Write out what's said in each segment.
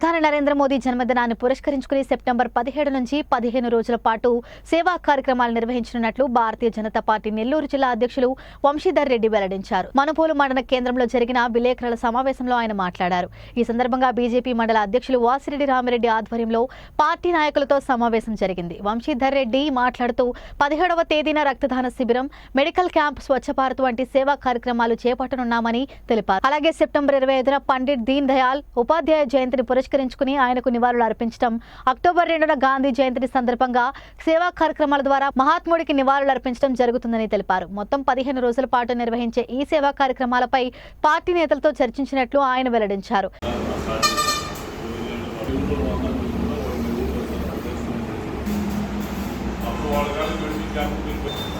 ప్రధాని నరేంద్ర మోదీ జన్మదినాన్ని పురస్కరించుకుని సెప్టెంబర్ పదిహేడు నుంచి పదిహేను రోజుల పాటు సేవా కార్యక్రమాలు నిర్వహించనున్నట్లు భారతీయ జనతా పార్టీ నెల్లూరు జిల్లా అధ్యక్షులు వంశీధర్ రెడ్డి వెల్లడించారు. మనుపోలు మండల కేంద్రంలో జరిగిన విలేకరుల సమావేశంలో ఆయన మాట్లాడారు. ఈ సందర్భంగా బీజేపీ మండల అధ్యక్షులు వాసిరెడ్డి రామిరెడ్డి ఆధ్వర్యంలో పార్టీ నాయకులతో సమావేశం జరిగింది. వంశీధర్ రెడ్డి మాట్లాడుతూ పదిహేడవ తేదీన రక్తదాన శిబిరం మెడికల్ క్యాంప్ స్వచ్ఛ భారత్ వంటి సేవా కార్యక్రమాలు చేపట్టనున్నామని తెలిపారు. అలాగే సెప్టెంబర్ ఇరవై ఐదున పండిట్ దీన్ దయాల్ ఉపాధ్యాయ జయంతిని పురస్కరించుకుని ఆయనకు నివాళులు అర్పించడం అక్టోబర్ రెండున గాంధీ జయంతి సందర్భంగా సేవా కార్యక్రమాల ద్వారా మహాత్ముడికి నివాళులు అర్పించడం జరుగుతుందని తెలిపారు. మొత్తం పదిహేను రోజుల పాటు నిర్వహించే ఈ సేవా కార్యక్రమాలపై పార్టీ నేతలతో చర్చించినట్లు ఆయన వెల్లడించారు. అప్పుడు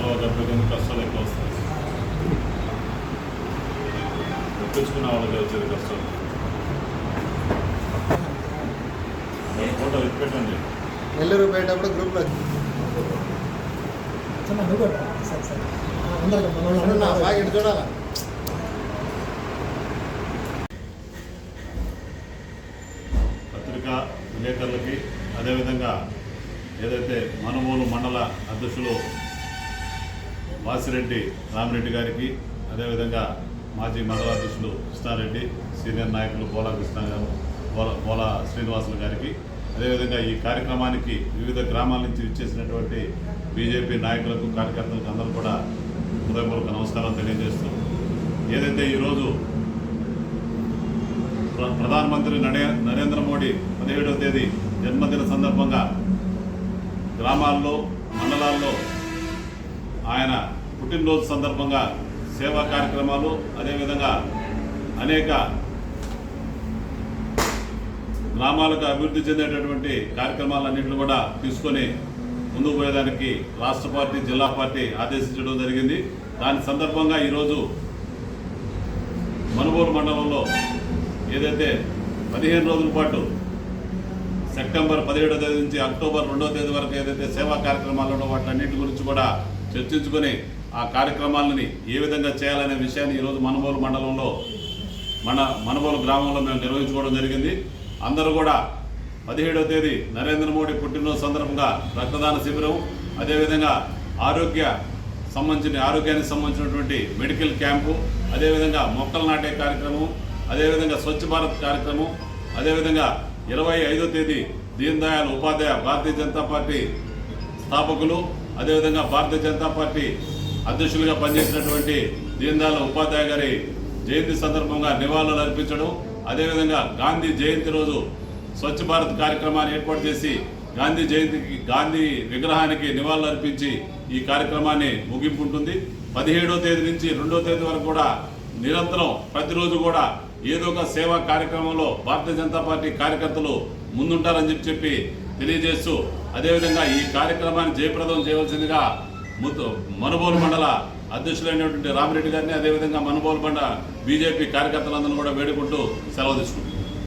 చాలా డెబ్బై కొన్ని కష్టాలు ఎక్కువ వస్తాయి. తెచ్చుకున్న వాళ్ళకి వచ్చేది కష్టాలు. ఫోటో ఎత్తి పెట్టండి. నెల్లూరు పోయేటప్పుడు గ్రూప్లో బాగా చూడాలా? పత్రికా విలేకరులకి అదేవిధంగా ఏదైతే మనుమూలు మండల అధ్యక్షులు వాసిరెడ్డి రామిరెడ్డి గారికి అదేవిధంగా మాజీ మండల అధ్యక్షులు కృష్ణారెడ్డి సీనియర్ నాయకులు బోలా కృష్ణ గారు బోలా బోలా శ్రీనివాసులు గారికి అదేవిధంగా ఈ కార్యక్రమానికి వివిధ గ్రామాల నుంచి ఇచ్చేసినటువంటి బీజేపీ నాయకులకు కార్యకర్తలకు అందరూ కూడా హృదయపూర్వక నమస్కారం తెలియజేస్తూ ఏదైతే ఈరోజు ప్ర- ప్రధానమంత్రి నడే నరేంద్ర మోడీ పదిహేడవ తేదీ జన్మదిన సందర్భంగా గ్రామాల్లో మండలాల్లో ఆయన పుట్టినరోజు సందర్భంగా సేవా కార్యక్రమాలు అదేవిధంగా అనేక గ్రామాలకు అభివృద్ధి చెందేటటువంటి కార్యక్రమాలన్నింటిని కూడా తీసుకొని ముందుకు పోయేదానికి రాష్ట్ర పార్టీ జిల్లా పార్టీ ఆదేశించడం జరిగింది. దాని సందర్భంగా ఈరోజు మనుగోలు మండలంలో ఏదైతే పదిహేను రోజుల పాటు సెప్టెంబర్ పదిహేడో తేదీ నుంచి అక్టోబర్ రెండో తేదీ వరకు ఏదైతే సేవా కార్యక్రమాలు ఉన్నో వాటన్నిటి గురించి కూడా చర్చించుకొని ఆ కార్యక్రమాలని ఏ విధంగా చేయాలనే విషయాన్ని ఈరోజు మనబోలు మండలంలో మన మనబోలు గ్రామంలో మేము నిర్వహించుకోవడం జరిగింది. అందరూ కూడా పదిహేడవ తేదీ నరేంద్ర మోడీ పుట్టినరోజు సందర్భంగా రక్తదాన శిబిరం అదేవిధంగా ఆరోగ్య సంబంధించిన ఆరోగ్యానికి సంబంధించినటువంటి మెడికల్ క్యాంపు అదేవిధంగా మొక్కలు నాటే కార్యక్రమం అదేవిధంగా స్వచ్ఛ భారత్ కార్యక్రమం అదేవిధంగా ఇరవై ఐదో తేదీ దీన్ దయాళ్ ఉపాధ్యాయ భారతీయ జనతా పార్టీ స్థాపకులు అదేవిధంగా భారతీయ జనతా పార్టీ అధ్యక్షులుగా పనిచేసినటువంటి దీన్ ఉపాధ్యాయ గారి జయంతి సందర్భంగా నివాళులు అర్పించడం అదేవిధంగా గాంధీ జయంతి రోజు స్వచ్ఛ భారత్ కార్యక్రమాన్ని ఏర్పాటు చేసి గాంధీ జయంతికి గాంధీ విగ్రహానికి నివాళులు అర్పించి ఈ కార్యక్రమాన్ని ముగింపు ఉంటుంది పదిహేడో తేదీ నుంచి రెండో తేదీ వరకు కూడా నిరంతరం ప్రతిరోజు కూడా ఏదో ఒక సేవా కార్యక్రమంలో భారతీయ జనతా పార్టీ కార్యకర్తలు ముందుంటారని చెప్పి చెప్పి తెలియజేస్తూ అదేవిధంగా ఈ కార్యక్రమాన్ని జయప్రదం చేయవలసిందిగా ముత్తు మనుబోలు మండల అధ్యక్షులైనటువంటి రామిరెడ్డి గారిని అదేవిధంగా మనుబోలు మండల బీజేపీ కార్యకర్తలందరూ కూడా వేడుకుంటూ సెలవు తీసుకుంటారు